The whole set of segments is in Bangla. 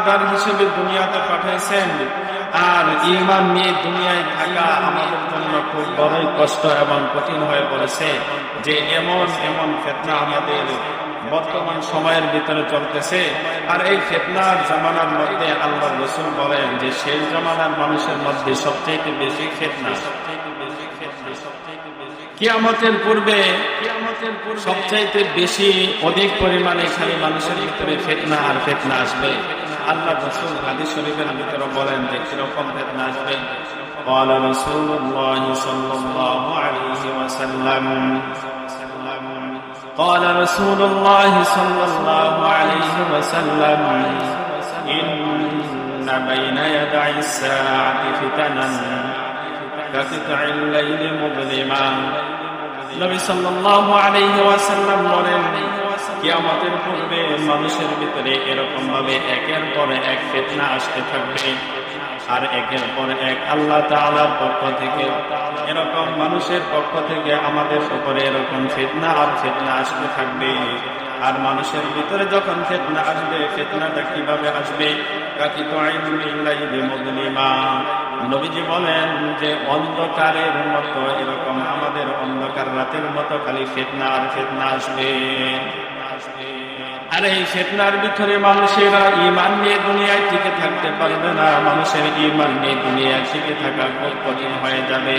ইমানদার হিসেবে দুনিয়াতে পাঠাইছেন। আর ইমান নিয়ে দুনিয়ায় থাকা আমাদের জন্য খুব বড়ই কষ্ট এবং কঠিন হয়ে পড়েছে যে এমন এমন ফেতনা আমাদের বর্তমান সময়ের ভিতরে চলতেছে। আর এই ফেতনার জামানার মধ্যে আল্লাহ রসুল বলেন যে সেই জামানার মানুষের মধ্যে সবচেয়ে বেশি ফেতনা। কিয়ামতের পূর্বে সবচাইতে বেশি অধিক পরিমাণে খালি মানুষের ভিতরে ফেতনা আর ফেতনা আসবে। আল্লাহ রসুল হাদিস শরীফের ভিতরে বলেন যে কিরকম ফেতনা আসবে قال رسول الله صلى الله عليه وسلم قال رسول الله صلى الله عليه وسلم إن بين يدعي الساعة فتنا كقطع الليل مظلما নবী সাল্লাল্লাহু আলাইহি ওয়াসাল্লাম বলেন কিয়ামতের পূর্বে মানুষের ভিতরে এরকম ভাবে একের পরে এক ফেতনা আসতে থাকবে। আর একের পর এক আল্লাহ তাআলার পক্ষ থেকে, এরকম মানুষের পক্ষ থেকে আমাদের উপরে এরকম ফিতনা আর ফিতনা আসতে থাকবে। আর মানুষের ভিতরে যখন ফেতনা আসবে, ফেতনাটা কীভাবে আসবে? মুদলিমা নবীজি বলেন যে, অন্ধকারের মতো এরকম আমাদের অন্ধকার রাতের মতো খালি ফেতনা আর ফেতনা আসবে। আর এই ফেতনার ভিতরে মানুষেরা ইমান নিয়ে দুনিয়ায় টিকে থাকতে পারবে না। মানুষের ইমান নিয়ে দুনিয়ায় টিকে থাকা কঠিন হয়ে যাবে।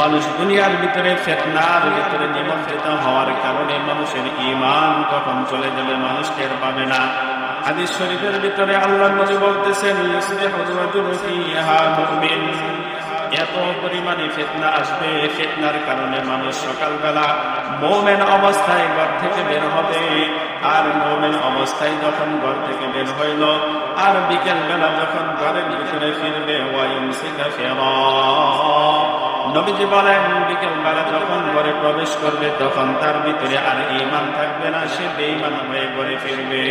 মানুষ দুনিয়ার ভিতরে ফেতনার ভিতরে নিমন্ত্রিত হওয়ার কারণে মানুষের ইমান তখন চলে যাবে মানুষ টের পাবে না। হাদিস শরীফের ভিতরে আল্লাহ নবী বলতেছেন এত পরিমাণে ফেতনা আসবে, ফেতনার কারণে মানুষ সকালবেলা মোমেন অবস্থায় ঘর থেকে বের হবে। আর মোমেন অবস্থায় যখন ঘর থেকে বের হইল, আর বিকেল বেলা যখন ঘরের ভিতরে ফিরবে নবীজি বলেন বিকেল বেলা যখন ঘরে প্রবেশ করবে, তখন তার ভিতরে আর ইমান থাকবে না, সে বেইমান হয়ে ঘরে ফিরবে।